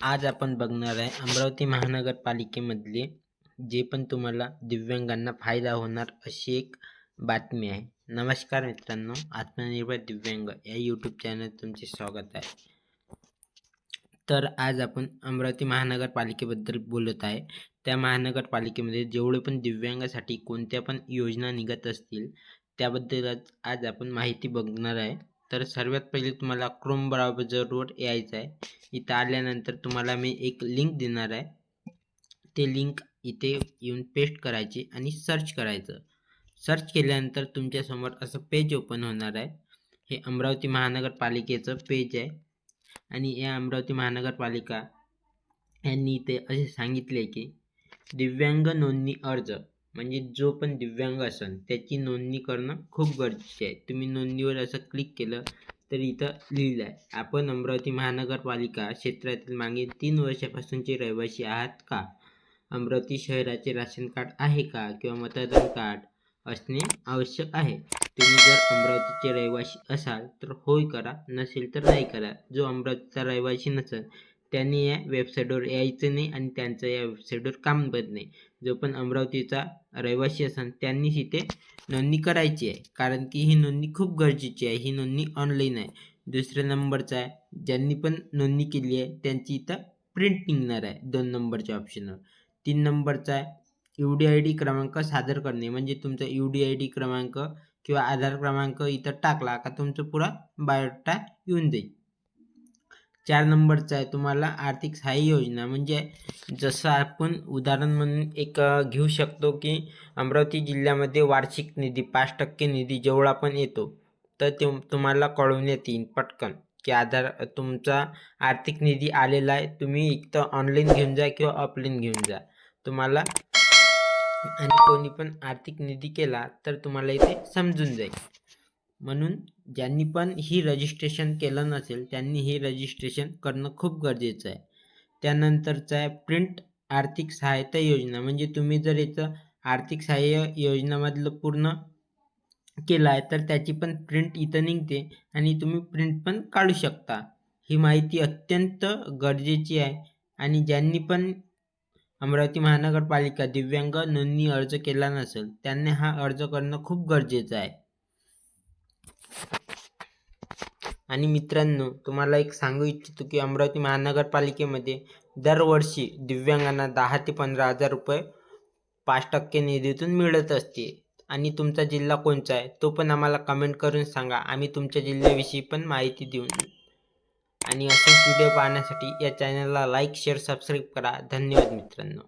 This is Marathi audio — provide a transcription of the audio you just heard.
आज आपण बघणार आहे अमरावती महानगरपालिकेमधले जे पण तुम्हाला दिव्यांगांना फायदा होणार अशी एक बातमी आहे. नमस्कार मित्रांनो आत्मनिर्भर दिव्यांग या यूट्यूब चॅनल तुमचे स्वागत आहे. तर आज आपण अमरावती महानगरपालिकेबद्दल बोलत आहे. त्या महानगरपालिकेमध्ये जेवढे पण दिव्यांगासाठी कोणत्या पण योजना निघत असतील त्याबद्दलच आज आपण माहिती बघणार आहे. तर सर्वात पहिले तुम्हाला क्रोम ब्राउझरवर यायचं आहे. इथं आल्यानंतर तुम्हाला मी एक लिंक देणार आहे. ते लिंक इथे येऊन पेस्ट करायची आणि सर्च करायचं. सर्च केल्यानंतर तुमच्यासमोर असं पेज ओपन होणार आहे. हे अमरावती महानगरपालिकेचं पेज आहे. आणि या अमरावती महानगरपालिका यांनी इथे असे सांगितले की दिव्यांग नोंदणी अर्ज म्हणजे जो पण दिव्यांग असेल त्याची नोंदणी करणं खूप गरजेचे आहे. तुम्ही नोंदणीवर असं क्लिक केलं तर इथं लिहिलं आहे. आपण अमरावती महानगरपालिका क्षेत्रातील मागील तीन वर्षापासूनचे रहिवासी आहात का? अमरावती शहराचे राशन कार्ड आहे का? किंवा मतदान कार्ड असणे आवश्यक आहे. तुम्ही जर अमरावतीचे रहिवासी असाल तर होय करा नसेल तर नाही करा. जो अमरावतीचा रहिवासी नसेल त्यांनी या वेबसाईटवर यायचं नाही आणि त्यांचं या वेबसाईटवर काम बंद नाही. जो पण अमरावतीचा रहिवासी असेल त्यांनीच इथे नोंदणी करायची आहे. कारण की ही नोंदणी खूप गरजेची आहे. ही नोंदणी ऑनलाईन आहे. दुसऱ्या नंबरचा आहे. ज्यांनी पण नोंदणी केली आहे त्यांची इथं प्रिंट निघणार आहे दोन नंबरच्या ऑप्शनवर तीन नंबरचा आहे यू डी आय डी क्रमांक सादर करणे. म्हणजे तुमचा यू डी आय डी क्रमांक किंवा आधार क्रमांक इथं टाकला का तुमचं पुरा बायोडाटा येऊन जाईल. चार नंबरचा आहे तुम्हाला आर्थिक सहाय्य योजना. म्हणजे जसं आपण उदाहरण म्हणून एक घेऊ शकतो की अमरावती जिल्ह्यामध्ये वार्षिक निधी पाच टक्के निधी जेवढा पण येतो तर ते तुम्हाला कळवण्यात येईल पटकन की आधार तुमचा आर्थिक निधी आलेला आहे. तुम्ही एक तर ऑनलाईन घेऊन जा किंवा ऑफलाईन घेऊन जा. तुम्हाला आणि कोणी पण आर्थिक निधी केला तर तुम्हाला इथे समजून जाईल. म्हणून ज्यांनी पण ही रजिस्ट्रेशन केलं नसेल त्यांनी हे रजिस्ट्रेशन करणं खूप गरजेचं आहे. त्यानंतरचं आहे प्रिंट आर्थिक सहायता योजना. म्हणजे तुम्ही जर याचं आर्थिक सहाय्य योजनामधलं पूर्ण केलं आहे तर त्याची पण प्रिंट इथं निघते आणि तुम्ही प्रिंट पण काढू शकता. ही माहिती अत्यंत गरजेची आहे आणि ज्यांनी पण अमरावती महानगरपालिका दिव्यांग नोंदणी अर्ज केला नसेल त्यांनी हा अर्ज करणं खूप गरजेचं आहे. आणि मित्रांनो तुम्हाला एक सांगू इच्छितो की अमरावती महानगरपालिकेमध्ये दरवर्षी दिव्यांगांना दहा ते पंधरा हजार रुपये पाच टक्के निधीतून मिळत असते. आणि तुमचा जिल्हा कोणचा आहे तो पण आम्हाला कमेंट करून सांगा. आम्ही तुमच्या जिल्ह्याविषयी पण माहिती देऊन आणि असेच व्हिडिओ पाहण्यासाठी या चॅनलला लाईक शेअर सबस्क्राईब करा. धन्यवाद मित्रांनो.